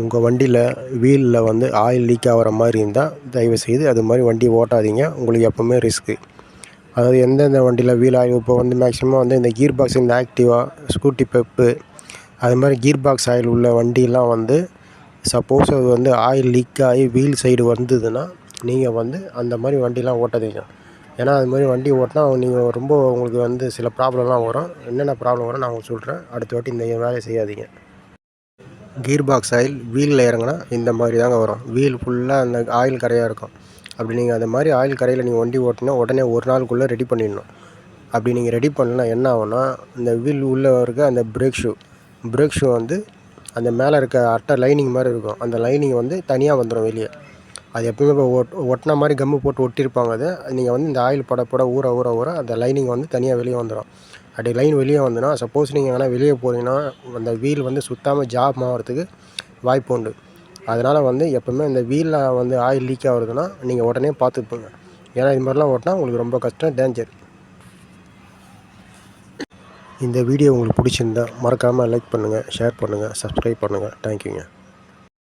உங்கள் வண்டியில் வீலில் வந்து ஆயில் லீக் ஆகிற மாதிரி இருந்தால் தயவுசெய்து அது மாதிரி வண்டி ஓட்டாதீங்க. உங்களுக்கு எப்போவுமே ரிஸ்க்கு அதாவது எந்தெந்த வண்டியில் வீல் ஆயில் இப்போ வந்து மேக்ஸிமம் வந்து இந்த கீர் பாக்ஸ் இந்த ஆக்டிவா ஸ்கூட்டி பெப்பு அது மாதிரி கீர் பாக்ஸ் ஆயில் உள்ள வண்டியெலாம் வந்து சப்போஸ் அது வந்து ஆயில் லீக் ஆகி வீல் சைடு வந்ததுன்னா நீங்கள் வந்து அந்த மாதிரி வண்டிலாம் ஓட்டாதீங்க. ஏன்னா அது மாதிரி வண்டி ஓட்டினா நீங்கள் ரொம்ப உங்களுக்கு வந்து சில ப்ராப்ளம்லாம் வரும். என்னென்ன ப்ராப்ளம் வரும் நான் உங்களுக்கு சொல்கிறேன் அடுத்த வாட்டி இந்த வேலையை செய்யாதீங்க. கீர் பாக்ஸ் ஆயில் வீலில் இறங்குனா இந்த மாதிரி தாங்க வரும். வீல் ஃபுல்லாக அந்த ஆயில் கரையாக இருக்கும். அப்படி நீங்கள் அந்த மாதிரி ஆயில் கரையில் நீங்கள் வண்டி ஓட்டினா உடனே ஒரு நாளுக்குள்ளே ரெடி பண்ணிடணும். அப்படி நீங்கள் ரெடி பண்ணலாம் என்ன ஆகும்னா இந்த வீல் உள்ளே இருக்க அந்த பிரேக் ஷூ பிரேக் ஷூ வந்து அந்த மேலே இருக்க அட்டை லைனிங் மாதிரி இருக்கும். அந்த லைனிங் வந்து தனியாக வந்துடும் வெளியே. அது எப்பவுமே இப்போ ஒட் ஒட்டின மாதிரி கம்மு போட்டு ஒட்டியிருப்பாங்க அதை. நீங்கள் வந்து இந்த ஆயில் பட பட ஊற ஊற ஊற அந்த லைனிங் வந்து தனியாக வெளியே வந்துடும் அப்படி லைன் வெளியே வந்துன்னா சப்போஸ் நீங்கள் வேணால் வெளியே போனீங்கன்னா அந்த வீல் வந்து சுத்தாமல் ஜாப் ஆகிறதுக்கு வாய்ப்பு உண்டு. அதனால் வந்து எப்போவுமே இந்த வீலில் வந்து ஆயில் லீக் ஆகுறதுன்னா நீங்கள் உடனே பார்த்துப்போங்க ஏன்னா இது மாதிரிலாம் ஓட்டினா உங்களுக்கு ரொம்ப கஷ்டம் டேஞ்சர் இந்த வீடியோ உங்களுக்கு பிடிச்சிருந்தா மறக்காமல் லைக் பண்ணுங்கள் ஷேர் பண்ணுங்கள் சப்ஸ்கிரைப் பண்ணுங்கள் தேங்க்யூங்க